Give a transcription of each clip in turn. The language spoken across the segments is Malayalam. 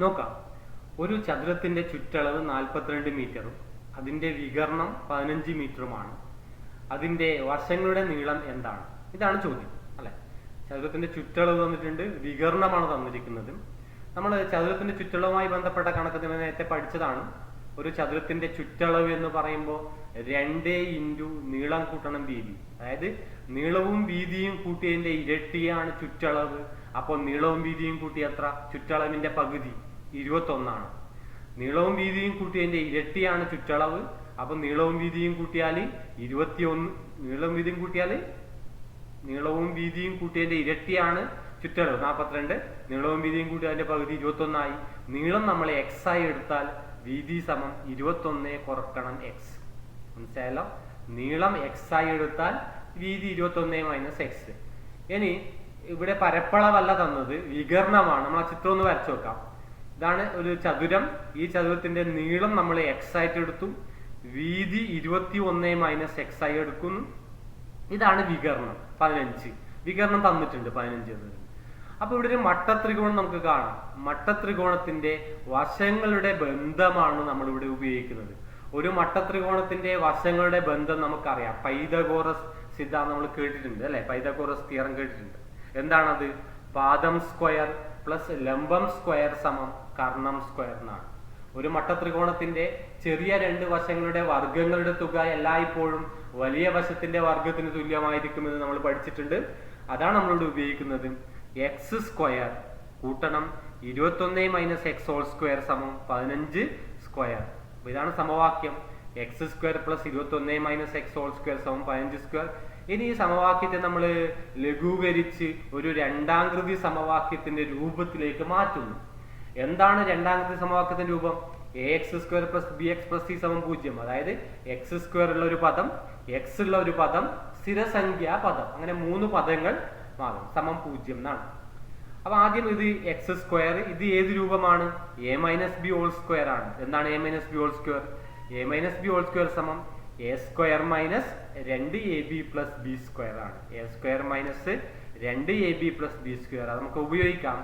നോക്കാം. ഒരു ചതുരത്തിന്റെ ചുറ്റളവ് നാൽപ്പത്തിരണ്ട് മീറ്ററും അതിന്റെ വികർണം പതിനഞ്ച് മീറ്ററുമാണ്. അതിന്റെ വശങ്ങളുടെ നീളം എന്താണ്? ഇതാണ് ചോദ്യം അല്ലെ? ചതുരത്തിന്റെ ചുറ്റളവ് തന്നിട്ടുണ്ട് വികർണമാണ് തന്നിരിക്കുന്നത്. നമ്മൾ ചതുരത്തിന്റെ ചുറ്റളവുമായി ബന്ധപ്പെട്ട കണക്ക് നേരത്തെ പഠിച്ചതാണ്. ഒരു ചതുരത്തിന്റെ ചുറ്റളവ് എന്ന് പറയുമ്പോൾ രണ്ട് ഇന്റു നീളം കൂട്ടണം വീതി. അതായത് നീളവും വീതിയും കൂട്ടിയതിന്റെ ഇരട്ടിയാണ് ചുറ്റളവ്. അപ്പോൾ നീളവും വീതിയും കൂട്ടി എത്ര? ചുറ്റളവിന്റെ പകുതി. ഇരുപത്തൊന്നാണ്. നീളവും വീതിയും കൂട്ടിയതിന്റെ ഇരട്ടിയാണ് ചുറ്റളവ്. അപ്പൊ നീളവും വീതിയും കൂട്ടിയാൽ ഇരുപത്തിയൊന്ന്. നീളവും വീതിയും കൂട്ടിയാൽ നീളവും വീതിയും കൂട്ടിയതിന്റെ ഇരട്ടിയാണ് ചുറ്റളവ്. നാൽപ്പത്തിരണ്ട്. നീളവും വീതിയും കൂട്ടി അതിന്റെ പകുതി ഇരുപത്തൊന്നായി. നീളം നമ്മൾ എക്സ് ആയി എടുത്താൽ വീതി സമം ഇരുപത്തൊന്ന് കുറക്കണം എക്സ് മനസ്സിലായല്ലോ? നീളം എക്സ് ആയി എടുത്താൽ വീതി ഇരുപത്തൊന്ന് മൈനസ് എക്സ് ഇനി ഇവിടെ പരപ്പളവല്ല തന്നത് വികരണമാണ് നമ്മൾ ആ ചിത്രം ഒന്ന് വരച്ചു നോക്കാം. ഇതാണ് ഒരു ചതുരം. ഈ ചതുരത്തിന്റെ നീളം നമ്മൾ എക്സ് ആയിട്ട് എടുത്തു. വീതി ഇരുപത്തി ഒന്ന് മൈനസ് എക്സ് ആയി എടുക്കുന്നു. ഇതാണ് വികരണം പതിനഞ്ച്. വികരണം തന്നിട്ടുണ്ട് പതിനഞ്ച് എന്നത് അപ്പൊ ഇവിടെ ഒരു മട്ടത്രികോണം നമുക്ക് കാണാം. മട്ടത്രികോണത്തിന്റെ വശങ്ങളുടെ ബന്ധമാണ് നമ്മൾ ഇവിടെ ഉപയോഗിക്കുന്നത്. ഒരു മട്ടത്രികോണത്തിന്റെ വശങ്ങളുടെ ബന്ധം നമുക്കറിയാം. പൈതഗോറസ് സിദ്ധാന്തം നമ്മൾ കേട്ടിട്ടുണ്ട് അല്ലെ? പൈതഗോറസ് തിയറം കേട്ടിട്ടുണ്ട്. എന്താണത്? പാദം സ്ക്വയർ പ്ലസ് ലംബം സ്ക്വയർ സമം കർണം സ്ക്വയർ എന്നാണ്. ഒരു മട്ടത്രികോണത്തിന്റെ ചെറിയ രണ്ട് വശങ്ങളുടെ വർഗങ്ങളുടെ തുക എല്ലായ്പ്പോഴും വലിയ വശത്തിന്റെ വർഗത്തിന് തുല്യമായിരിക്കുമെന്ന് നമ്മൾ പഠിച്ചിട്ടുണ്ട്. അതാണ് നമ്മളിവിടെ ഉപയോഗിക്കുന്നത്. എക്സ് സ്ക്വയർ കൂട്ടണം ഇരുപത്തൊന്ന് മൈനസ് എക്സ് ഹോൾ സ്ക്വയർ സമം പതിനഞ്ച് സ്ക്വയർ. ഇതാണ് സമവാക്യം. എക്സ് സ്ക്വയർ പ്ലസ് ഇരുപത്തൊന്ന് മൈനസ് എക്സ് ഹോൾ സ്ക്വയർ സമം പതിനഞ്ച് സ്ക്വയർ ഇനി ഈ സമവാക്യത്തെ നമ്മൾ ലഘൂകരിച്ച് ഒരു രണ്ടാം കൃതി സമവാക്യത്തിന്റെ രൂപത്തിലേക്ക് മാറ്റുന്നു. എന്താണ് രണ്ടാം കൃതി സമവാക്യത്തിന്റെ രൂപം? A X square plus B X plus C സമം പൂജ്യം. അതായത് എക്സ് സ്ക്വയർ ഉള്ള ഒരു പദം എക്സ് ഉള്ള ഒരു പദം സ്ഥിരസംഖ്യാ പദം. അങ്ങനെ മൂന്ന് പദങ്ങൾ മാറും. സമം പൂജ്യം എന്നാണ്. അപ്പൊ ആദ്യം ഇത് എക്സ് സ്ക്വയർ ഇത് ഏത് രൂപമാണ്? A minus B whole square ആണ്. എന്താണ് A minus B whole square A minus B whole square സമം എ സ്ക്വയർ മൈനസ് രണ്ട് A B plus B square ആണ്. എ സ്ക്വയർ മൈനസ് രണ്ട് A B plus B square അത് നമുക്ക് ഉപയോഗിക്കാം.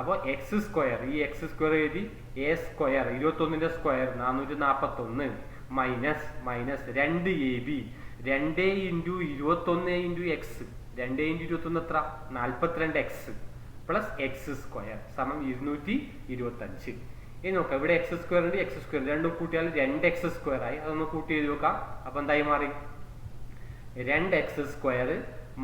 അപ്പോൾ എക്സ് സ്ക്വയർ ഈ എക്സ് സ്ക്വയർ എഴുതി എ സ്ക്വയർ ഇരുപത്തൊന്നിന്റെ സ്ക്വയർ നാനൂറ്റി നാൽപ്പത്തി ഒന്ന് മൈനസ് മൈനസ് രണ്ട് എ ബി രണ്ട് ഇന്റു ഇരുപത്തൊന്ന് ഇന്റു എക്സ് രണ്ട് ഇന്റു ഇരുപത്തൊന്ന് എത്ര? നാൽപ്പത്തിരണ്ട് എക്സ് പ്ലസ് എക്സ് സ്ക്വയർ സമം ഇരുന്നൂറ്റി ഇരുപത്തി അഞ്ച് ഇനി നോക്കാം. ഇവിടെ എക്സ് സ്ക്വയർ ഉണ്ട് എക്സ് സ്ക്വയർ രണ്ടും കൂട്ടിയാൽ രണ്ട് എക്സ് സ്ക്വയർ ആയി. അതൊന്ന് കൂട്ടി എഴുതി നോക്കാം. അപ്പൊ എന്തായി മാറി? രണ്ട് എക്സ് സ്ക്വയർ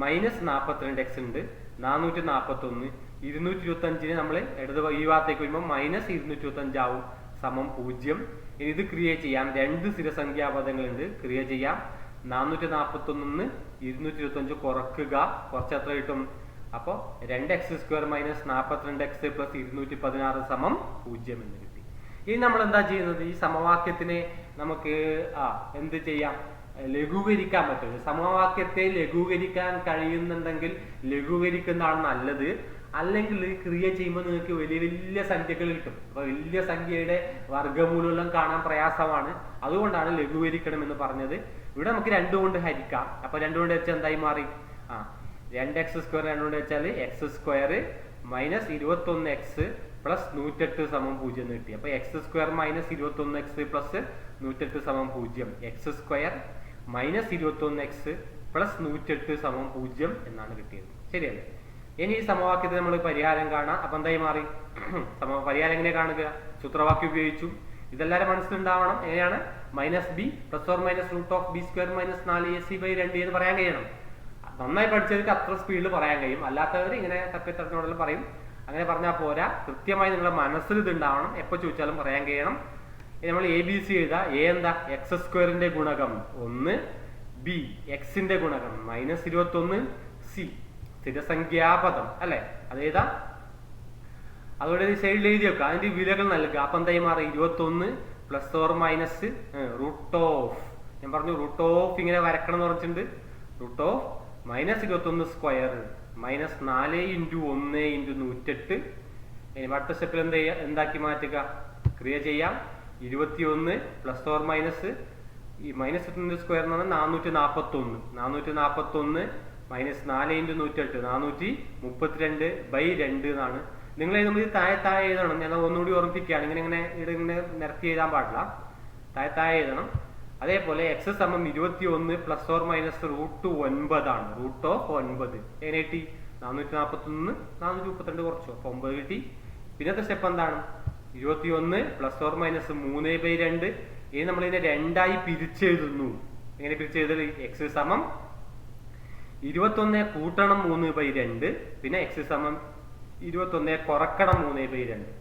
മൈനസ് നാൽപ്പത്തിരണ്ട് എക്സ് ഉണ്ട്. നാനൂറ്റി നാൽപ്പത്തി ഒന്ന് ഇരുന്നൂറ്റി ഇരുപത്തി അഞ്ചിന് നമ്മൾ ഇടത് ഈ ഭാഗത്തേക്ക് വരുമ്പോൾ മൈനസ് ഇരുന്നൂറ്റി ഇരുപത്തി അഞ്ചാവും സമം പൂജ്യം. ഇനി ഇത് ക്രിയേറ്റ് ചെയ്യാം. രണ്ട് സ്ഥിരസംഖ്യാപദങ്ങളുണ്ട് ക്രിയേറ്റ് ചെയ്യാം. നാനൂറ്റി നാൽപ്പത്തി ഒന്നിന്ന് ഇരുന്നൂറ്റി ഇരുപത്തി അഞ്ച് കുറക്കുക. കുറച്ച് എത്ര കിട്ടും? അപ്പോൾ രണ്ട് എക്സ് സ്ക്വയർ മൈനസ് നാൽപ്പത്തിരണ്ട് എക്സ് പ്ലസ് ഇരുന്നൂറ്റി പതിനാറ് സമം പൂജ്യം എന്ന് കിട്ടി. ഇനി നമ്മൾ എന്താ ചെയ്യുന്നത്? ഈ സമവാക്യത്തിനെ നമുക്ക് ആ എന്ത് ചെയ്യാം? ലഘൂകരിക്കാൻ പറ്റും. സമവാക്യത്തെ ലഘൂകരിക്കാൻ കഴിയുന്നുണ്ടെങ്കിൽ ലഘൂകരിക്കുന്നതാണ് നല്ലത്. അല്ലെങ്കിൽ ക്രിയ ചെയ്യുമ്പോൾ നിങ്ങൾക്ക് വലിയ വലിയ സംഖ്യകൾ കിട്ടും. അപ്പൊ വലിയ സംഖ്യയുടെ വർഗമൂലം കാണാൻ പ്രയാസമാണ്. അതുകൊണ്ടാണ് ലഘൂകരിക്കണം എന്ന് പറഞ്ഞത്. ഇവിടെ നമുക്ക് രണ്ടുകൊണ്ട് ഹരിക്കാം. അപ്പൊ രണ്ടു കൊണ്ട് വെച്ചാൽ എന്തായി മാറി? ആ രണ്ട് എക്സ് സ്ക്വയർ രണ്ടുകൊണ്ട് വെച്ചാൽ എക്സ് സ്ക്വയർ മൈനസ് ഇരുപത്തി ഒന്ന് എക്സ് പ്ലസ് നൂറ്റെട്ട് സമം പൂജ്യം എന്ന് കിട്ടി. അപ്പൊ എക്സ് സ്ക്വയർ മൈനസ് ഇരുപത്തി ഒന്ന് എക്സ് പ്ലസ് നൂറ്റെട്ട് സമം പൂജ്യം. എക്സ് സ്ക്വയർ മൈനസ് ഇരുപത്തി ഒന്ന് എക്സ് പ്ലസ് നൂറ്റെട്ട് സമം പൂജ്യം എന്നാണ് കിട്ടിയത്. ശരിയല്ലേ? ഇനി ഈ സമവാക്യത്തിൽ നമ്മൾ പരിഹാരം കാണാം. അപ്പൊ എന്തായി മാറി? സമ പരിഹാരം എങ്ങനെ കാണുക? സൂത്രവാക്യം ഉപയോഗിച്ചു. ഇതെല്ലാവരും മനസ്സിലുണ്ടാവണം. എങ്ങനെയാണ്? Minus B plus or minus root of B square minus നാല് എ സി ബൈ രണ്ട് എന്ന് പറയാൻ കഴിയണം. നന്നായി പഠിച്ചവർക്ക് അത്ര സ്പീഡിൽ പറയാൻ കഴിയും. അല്ലാത്തവർ ഇങ്ങനെ തപ്പിത്തടഞ്ഞോടെല്ലാം പറയും. അങ്ങനെ പറഞ്ഞാൽ പോരാ. കൃത്യമായി നിങ്ങളുടെ മനസ്സിൽ ഇത് ഉണ്ടാവണം എപ്പോൾ ചോദിച്ചാലും പറയാൻ കഴിയണം. നമ്മൾ എ ബി സി എഴുതാ. എ എന്താ? എക്സ് സ്ക്വയറിന്റെ ഗുണകം ഒന്ന്. ബി എക്സിന്റെ ഗുണകം മൈനസ് ഇരുപത്തി ഒന്ന് സി സ്ഥിരസംഖ്യാപദം. അല്ലെ? അതേതാ അതുകൊണ്ട് സൈഡിൽ എഴുതി വെക്കുക. അതിന്റെ വിലകൾ നൽകുക. അപ്പൊ എന്തായി മാറി? ഇരുപത്തി ഒന്ന് plus or minus root of ഞാൻ പറഞ്ഞു റൂട്ട് ഓഫ് ഇങ്ങനെ വരക്കണം എന്ന് പറഞ്ഞിട്ടുണ്ട്. റൂട്ട് ഓഫ് മൈനസ് ഇരുപത്തൊന്ന് സ്ക്വയർ മൈനസ് നാല് ഇന്റു ഒന്ന് ഇന്റു നൂറ്റെട്ട്. ഇനി അടുത്ത സ്റ്റെപ്പിൽ എന്ത് ചെയ്യുക എന്താക്കി മാറ്റുക? ക്രിയ ചെയ്യാം. ഇരുപത്തി ഒന്ന് പ്ലസ് ഓർ മൈനസ് ഈ മൈനസ് ഇരുപത്തൊന്ന് സ്ക്വയർ എന്ന് പറഞ്ഞാൽ നാനൂറ്റി നാൽപ്പത്തി ഒന്ന് നാനൂറ്റി നാൽപ്പത്തി ഒന്ന് മൈനസ് നാല് ഇന്റു നൂറ്റെട്ട്. നാനൂറ്റി മുപ്പത്തിരണ്ട് ബൈ രണ്ട് എന്നാണ്. നിങ്ങൾ എഴുതുമ്പോൾ ഇത് താഴെ താഴെ എഴുതണം. ഞാൻ ഒന്നുകൂടി ഓർമ്മിപ്പിക്കുകയാണ്. ഇങ്ങനെ ഇങ്ങനെ ഇവിടെ ഇങ്ങനെ നിരത്തി എഴുതാൻ പാടില്ല. താഴെ താഴെ എഴുതണം. അതേപോലെ എക്സ് സമം ഇരുപത്തി ഒന്ന് പ്ലസ് ഓർ മൈനസ് റൂട്ട് ഒൻപതാണ് റൂട്ട് ഓഫ് ഒൻപത്. എങ്ങനെ കിട്ടി? നാനൂറ്റി നാൽപ്പത്തി ഒന്ന് നാനൂറ്റി മുപ്പത്തിരണ്ട് കുറച്ചു. അപ്പൊ ഒമ്പത് കിട്ടി. പിന്നത്തെ സ്റ്റെപ്പ് എന്താണ്? ഇരുപത്തി ഒന്ന് പ്ലസ് ഓർ മൈനസ് മൂന്ന് ബൈ രണ്ട്. ഇനി നമ്മൾ ഇതിനെ രണ്ടായി പിരിച്ചെഴുതുന്നു. എങ്ങനെ പിരിച്ചെഴുതൽ എക്സ് സമം ഇരുപത്തൊന്ന് കൂട്ടണം മൂന്ന് ബൈ രണ്ട്. പിന്നെ എക്സ് സമം ഇരുപത്തൊന്ന് കുറക്കണം മൂന്ന് ബൈ രണ്ട്.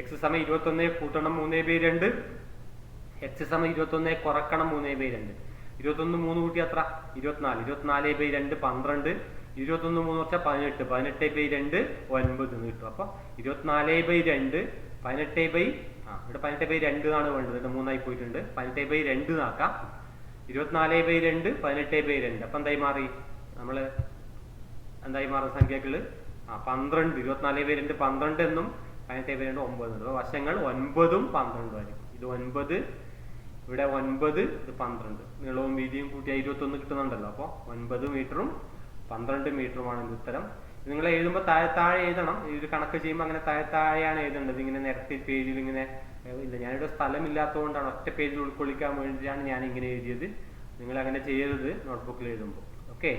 എക്സ് സമം ഇരുപത്തൊന്ന് കൂട്ടണം മൂന്ന് ബൈ രണ്ട്. എക്സ് സമയം ഇരുപത്തൊന്ന് കുറക്കണം മൂന്ന് ബൈ രണ്ട്. ഇരുപത്തൊന്ന് മൂന്ന് കൂട്ടി അത്ര ഇരുപത്തിനാല്. ഇരുപത്തിനാല് ബൈ രണ്ട് പന്ത്രണ്ട്. ഇരുപത്തൊന്ന് മൂന്ന് വെച്ചാൽ പതിനെട്ട്. പതിനെട്ട് ബൈ രണ്ട് ഒൻപത് എന്ന് കിട്ടും. അപ്പൊ ഇരുപത്തിനാല് ബൈ രണ്ട് പതിനെട്ട് ബൈ ആ ഇവിടെ പതിനെട്ട് ബൈ രണ്ട് എന്നാണ് വേണ്ടത്. ഇവിടെ മൂന്നായി പോയിട്ടുണ്ട്. പതിനെട്ട് ബൈ രണ്ട് എന്നാക്കാം. ഇരുപത്തിനാല് ബൈ രണ്ട് പതിനെട്ട് ബൈ രണ്ട്. അപ്പൊ എന്തായി മാറി? നമ്മൾ എന്തായി മാറുന്ന സംഖ്യകൾ? ആ പന്ത്രണ്ട്. ഇരുപത്തിനാല് ബൈ രണ്ട് പന്ത്രണ്ട് എന്നും പതിനെട്ട് ബൈ ഒമ്പതുണ്ട് ഒമ്പത് എന്നും അപ്പൊ വശങ്ങൾ ഒൻപതും പന്ത്രണ്ടും ആയിരിക്കും. ഇത് ഒൻപത് ഇവിടെ ഒൻപത് ഇത് പന്ത്രണ്ട്. നീളവും വീതിയും കൂട്ടിയ ഇരുപത്തൊന്ന് കിട്ടുന്നുണ്ടല്ലോ. അപ്പോൾ ഒൻപത് മീറ്ററും പന്ത്രണ്ട് മീറ്ററുമാണ് ഇത് ഉത്തരം. നിങ്ങൾ എഴുതുമ്പോൾ താഴെ താഴെ എഴുതണം. ഇത് കണക്ക് ചെയ്യുമ്പോൾ അങ്ങനെ താഴെ താഴെയാണ് എഴുതേണ്ടത്. ഇങ്ങനെ നിരത്തി പേജിൽ ഇങ്ങനെ ഇല്ല. ഞാനിവിടെ സ്ഥലമില്ലാത്തതുകൊണ്ടാണ് ഒറ്റ പേജിൽ ഉൾക്കൊള്ളിക്കാൻ വേണ്ടിയാണ് ഞാൻ ഇങ്ങനെ എഴുതിയത്. നിങ്ങൾ അങ്ങനെ ചെയ്യരുത് നോട്ട്ബുക്കിൽ എഴുതുമ്പോൾ. ഓക്കെ?